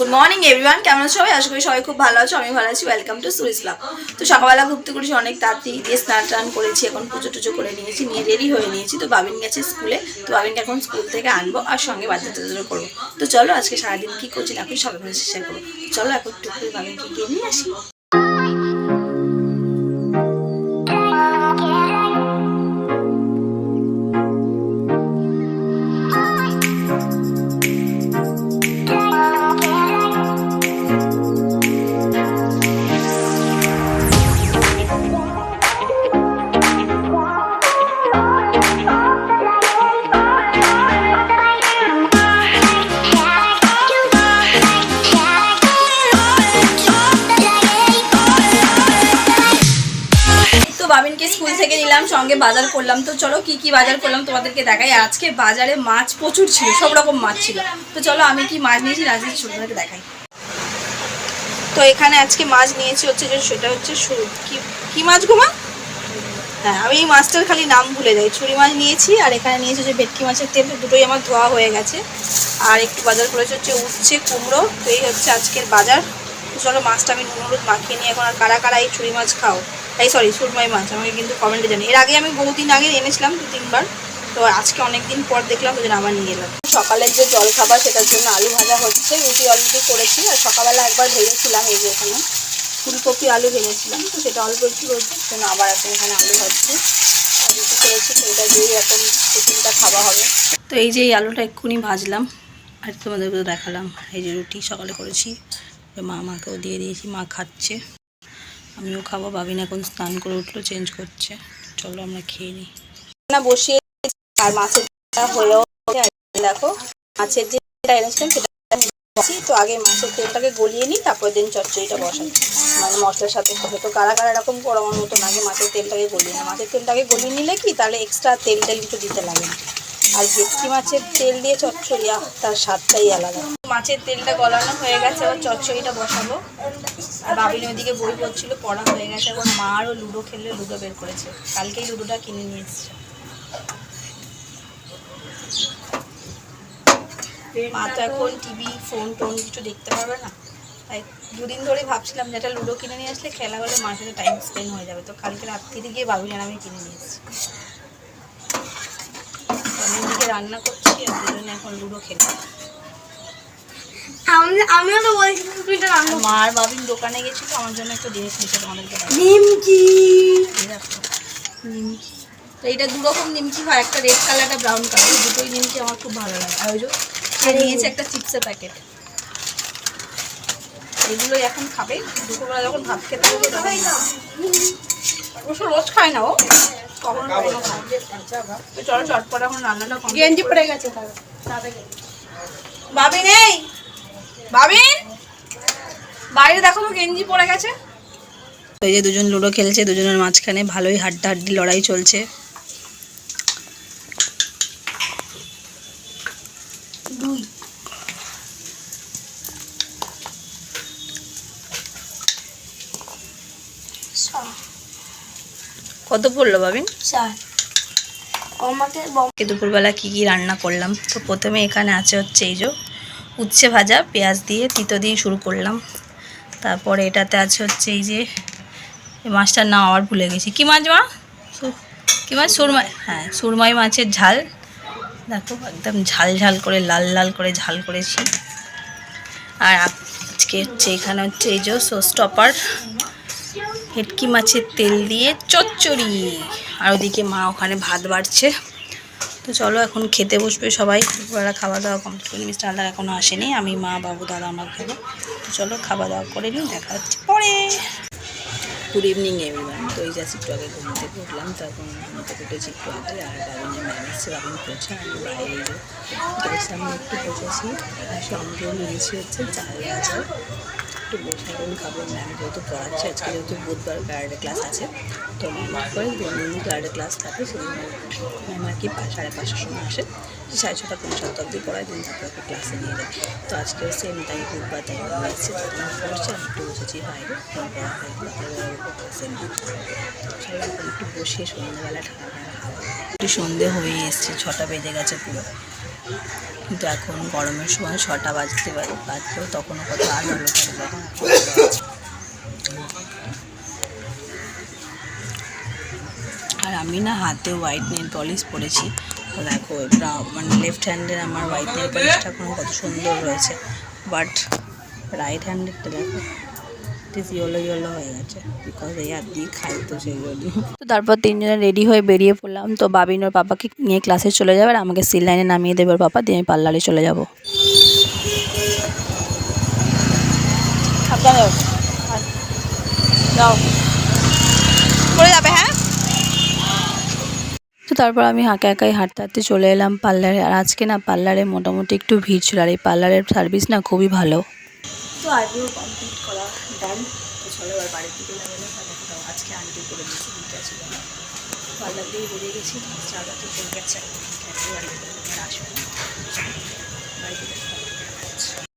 Good morning everyone কেমন আছো সবাই? আশা করি সবাই খুব ভালো আছো আমি ভালো আছি। ওয়েলকাম টু সুরিস ব্লগ তো সকালবেলা ঘুরতে করেছি অনেক তাড়াতাড়ি দিয়ে স্নান টান করেছি, এখন পুজো টুজো করে নিয়েছি, নিয়ে রেডি হয়ে নিয়েছি। তো বাবিন গেছে স্কুলে, তো বাবিনকে এখন স্কুল থেকে আনব আর সঙ্গে টাচ্চা করব। তো চলো আজকে সারাদিন কী করছি না করছি সবাই মিলে শেয়ার করব। চলো এখন করে বাবিনকে গিয়ে নিয়ে আসি। নিলাম সঙ্গে বাজার করলাম। তো চলো কি কি বাজার করলাম তোমাদেরকে দেখাই। আজকে বাজারে মাছ প্রচুর ছিল, সব রকম মাছ ছিল। তো চলো আমি কি মাছ নিয়েছি না নিয়েছি তোমাদেরকে দেখাই। তো এখানে আজকে মাছ নিয়েছি হচ্ছে যে, সেটা হচ্ছে কি মাছ গো মা? হ্যাঁ আমি এই মাছটার খালি নাম ভুলে যাই। ছুরি মাছ নিয়েছি আর এখানে নিয়েছি যে ভেটকি মাছের তেল দুটোই আমার ধোয়া হয়ে গেছে। আর একটু বাজার করেছে হচ্ছে উচ্ছে, কুমড়ো। তো এই হচ্ছে আজকের বাজার। চলো মাছটা আমি নুন হলুদ মাখিয়ে নিয়ে এখন আর কারা কারা এই ছুরি মাছ খাও? এই সরি সুরমাই মাছ আমাকে কিন্তু কমেন্টে জানি। এর আগে আমি বহুদিন আগে এনেছিলাম, দু, তিনবার। তো আজকে অনেক দিন পর দেখলাম, ওই জন্য আবার নিয়ে এলাম। সকালের যে জল খাবার সেটার জন্য আলু ভাজা হচ্ছে, রুটি অলরেডি করেছি, আর সকালবেলা একবার ভেজেছিলাম এই যে এখানে। ফুলকপি আলু ভেজেছিলাম, তো সেটা অল্প একটু রয়েছে জন্য আবার এখন এখানে আলু ভাজছি। আর রুটি করেছি, তো এটা দিয়েই এখন টিফিনটা খাওয়া হবে। তো এই যে এই আলুটা এক্ষুনি ভাজলাম, আর তোমাদেরকে দেখালাম। এই যে রুটি সকালে করেছি মা, মাকেও দিয়ে দিয়েছি, মা খাচ্ছে। আমিও খাব বাবিন এখন স্নান করে উঠল চেঞ্জ করছে। চলো আমরা খেয়ে নিই না বসিয়ে আর মাছের হয়েও দেখো, মাছের যেটা এনেছিলাম সেটা। তো আগে মাছের তেলটাকে গলিয়ে নিই তারপর দিন চচ্চড়িটা বসাই। মানে মশলার সাথে সাথে তো কারা কারা এরকম করো আমার মতন আগে মাছের তেলটাকে গলিয়ে না মাছের তেলটাকে গলিয়ে নিলে কি তাহলে এক্সট্রা তেল টেল কিছু দিতে লাগে না। আর ভেটকি মাছের তেল দিয়ে চচ্চড়ি তার স্বাদটাই আলাদা। মাছের তেলটা গলানো হয়ে গেছে, এবার চচ্চড়িটা বসাবো। আর বাবিন ওইদিকে বই পড়ছিল, পড়া হয়ে গেছে, এখন মা আরও লুডো খেললে লুডো বের করেছে। কালকেই লুডোটা কিনে নিয়ে এসছে। মা তো এখন টিভি, ফোন টোন কিছু দেখতে পারবে না। তাই দুদিন ধরে ভাবছিলাম যে একটা লুডো কিনে নিয়ে আসলে খেলা হলে সাথে টাইম স্পেন্ড হয়ে যাবে। তো কালকে রাত্রিতে গিয়ে বাবিন আমি কিনে নিয়ে এসেছি। রান্না করছি আর দুজনে এখন লুডো আমি আমিও তো বলছি তুমি রান্না মা আর বাবিন দোকানে গেছিল আমার জন্য একটা জিনিস নিতে তোমাদেরকে নিমকি। নিমকি। তো এইটা দু রকম নিমকি হয় একটা রেড কালার একটা ব্রাউন কালার দুটোই নিমকি আমার খুব ভালো লাগে। আর ওই যে নিয়েছে একটা চিপসের প্যাকেট এগুলোই এখন খাবে। দুপুরবেলা যখন ভাত খেতে হবে তখন রোজ খায় না ও। চলো চটপট এখন রান্নাটা গেঞ্জি। পড়ে গেছে বাবিন এই! বাবিন! বাইরে দেখো তো গেঞ্জি পড়ে গেছে। এই যে দুজন লুডো খেলছে দুজনের মাঝখানে ভালোই হাড্ডা হাড্ডি লড়াই চলছে। দুই। কত পড়ল বাবিন চার। আমাকে দুপুরবেলা কী কী রান্না করলাম? তো প্রথমে এখানে আছে হচ্ছে এই যে উচ্ছে ভাজা পেঁয়াজ দিয়ে তিতো দিয়ে শুরু করলাম। তারপরে এটাতে আছে হচ্ছে এই যে মাছটার নাম আবার ভুলে গেছি। কী মাছ মা? কী মাছ? সুরমাই হ্যাঁ সুরমাই মাছের ঝাল। দেখো একদম ঝাল ঝাল করে লাল লাল করে ঝাল করেছি। আর আজকে হচ্ছে এখানে হচ্ছে এই যে সোস টপার ভেটকি মাছের তেল দিয়ে চচ্চড়ি। আর ওদিকে মা ওখানে ভাত বাড়ছে। তো চলো এখন খেতে বসবে সবাই। দুপুরবেলা খাওয়া দাওয়া কমপ্লিট করে মিস্টার আলাদা এখনও আসেনি। আমি মা, বাবু, দাদা আমরা খাব তো চলো খাওয়া দাওয়া করে নিই। দেখা হচ্ছে পরে। গুড ইভিনিং এভরিওয়ান তো এই জাস্ট একটু আগে ঘুম থেকে উঠলাম। তখন ঘুমতে উঠেছি একটু আগে। আর বাবিনের ম্যাম এসছে। পৌঁছে আমি বাইরে সামনে একটু বসেছি। সঙ্গে নিয়েছি হচ্ছে চাল ভাজা। একটু বসে এখন খাব ম্যাম, যেহেতু পড়াচ্ছে, আজকে যেহেতু বুধবার ক্যারাটে ক্লাস আছে, তো করে দিন ক্যারাটে ক্লাস থাকে, সেই ম্যাম আর কি সাড়ে পাঁচটার সময় আসে সাড়ে ছটা সাতটা অবধি পড়ায়, দিন তারপর ক্লাসে নিয়ে যায়। তো আজকে সেম তাই বুধবার তাই এসছে পড়ছে আমি একটু বসেছি বাইরে চলো একটু বসে সন্ধ্যেবেলা ঠান্ডা একটু সন্ধে হয়ে এসছে, ছটা বেজে গেছে পুরো। কিন্তু এখন গরমের সময় ছটা বাজতে বাজলেও তখনও কত আলো আলো থাকে যখন এখন আলো আছে। আর আমি না হাতে হোয়াইট নেল পলিশ পরেছি। তো দেখো ব্রাউ মানে লেফট হ্যান্ডের আমার হোয়াইট নেল পলিশটা এখন কত সুন্দর রয়েছে। বাট রাইট হ্যান্ডেরটা দেখো। ইট ইয়েলো ইয়েলো হয়ে গেছে বিকজ এই হাত দিয়ে খাই তো সেই জন্য। তো তারপর তিনজনে রেডি হয়ে বেরিয়ে পড়লাম। তো বাবিন ওর পাপাকে নিয়ে ক্লাসে চলে যাবে আর আমাকে সিল লাইনে নামিয়ে দেবে ওর পাপা দিয়ে আমি পার্লারে চলে। যাও। পড়ে যাবে হ্যাঁ? তো তারপর আমি হাঁকে একাই হাঁটতে হাঁটতে চলে এলাম পার্লারে আর আজকে না পার্লারে মোটামুটি একটু ভিড় ছিল আর এই পার্লারের সার্ভিস না খুবই ভালো। তো আইব্রো কমপ্লিট করা। তো চলো এবার বাড়ির দিকে না তাহলে আজকে আন্টি করে দিয়েছি দিতে না পার্লার দিয়ে বেরিয়ে গেছি চাটা তো চলে গেছে খেতে বাড়িতে আসব বাড়িতে